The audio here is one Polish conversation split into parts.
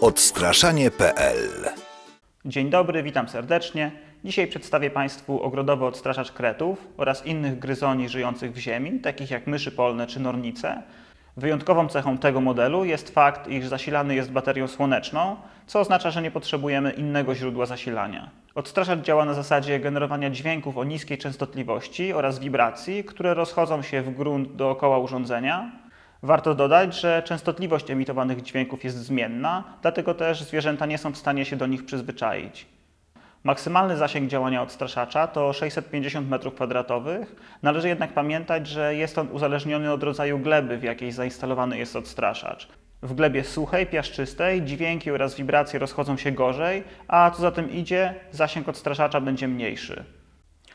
Odstraszanie.pl Dzień dobry, witam serdecznie. Dzisiaj przedstawię Państwu ogrodowy odstraszacz kretów oraz innych gryzoni żyjących w ziemi, takich jak myszy polne czy nornice. Wyjątkową cechą tego modelu jest fakt, iż zasilany jest baterią słoneczną, co oznacza, że nie potrzebujemy innego źródła zasilania. Odstraszacz działa na zasadzie generowania dźwięków o niskiej częstotliwości oraz wibracji, które rozchodzą się w grunt dookoła urządzenia. Warto dodać, że częstotliwość emitowanych dźwięków jest zmienna, dlatego też zwierzęta nie są w stanie się do nich przyzwyczaić. Maksymalny zasięg działania odstraszacza to 650 m2. Należy jednak pamiętać, że jest on uzależniony od rodzaju gleby, w jakiej zainstalowany jest odstraszacz. W glebie suchej, piaszczystej dźwięki oraz wibracje rozchodzą się gorzej, a co za tym idzie, zasięg odstraszacza będzie mniejszy.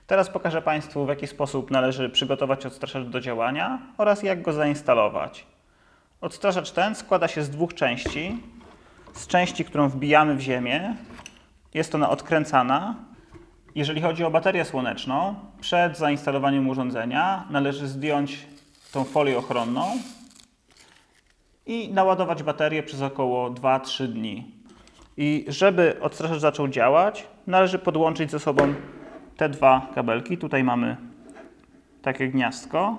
Teraz pokażę Państwu, w jaki sposób należy przygotować odstraszacz do działania oraz jak go zainstalować. Odstraszacz ten składa się z dwóch części. Z części, którą wbijamy w ziemię, jest ona odkręcana. Jeżeli chodzi o baterię słoneczną, przed zainstalowaniem urządzenia należy zdjąć tą folię ochronną i naładować baterię przez około 2-3 dni. I żeby odstraszacz zaczął działać, należy podłączyć ze sobą te dwa kabelki. Tutaj mamy takie gniazdko.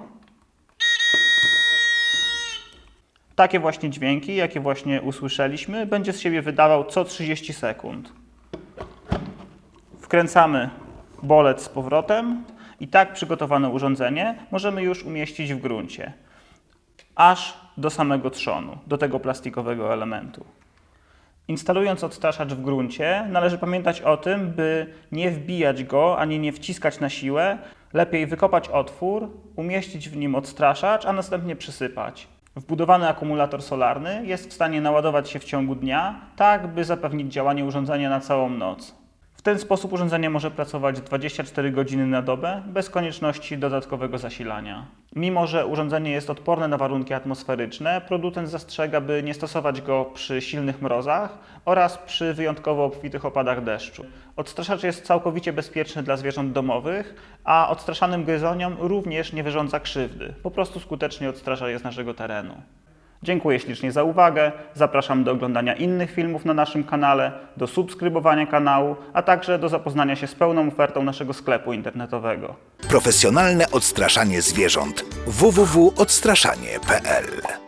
Takie właśnie dźwięki, jakie właśnie usłyszeliśmy, będzie z siebie wydawał co 30 sekund. Wkręcamy bolec z powrotem i tak przygotowane urządzenie możemy już umieścić w gruncie, aż do samego trzonu, do tego plastikowego elementu. Instalując odstraszacz w gruncie, należy pamiętać o tym, by nie wbijać go ani nie wciskać na siłę. Lepiej wykopać otwór, umieścić w nim odstraszacz, a następnie przysypać. Wbudowany akumulator solarny jest w stanie naładować się w ciągu dnia, tak by zapewnić działanie urządzenia na całą noc. Ten sposób urządzenie może pracować 24 godziny na dobę bez konieczności dodatkowego zasilania. Mimo, że urządzenie jest odporne na warunki atmosferyczne, producent zastrzega, by nie stosować go przy silnych mrozach oraz przy wyjątkowo obfitych opadach deszczu. Odstraszacz jest całkowicie bezpieczny dla zwierząt domowych, a odstraszanym gryzoniom również nie wyrządza krzywdy. Po prostu skutecznie odstrasza je z naszego terenu. Dziękuję ślicznie za uwagę. Zapraszam do oglądania innych filmów na naszym kanale, do subskrybowania kanału, a także do zapoznania się z pełną ofertą naszego sklepu internetowego. Profesjonalne odstraszanie zwierząt www.odstraszanie.pl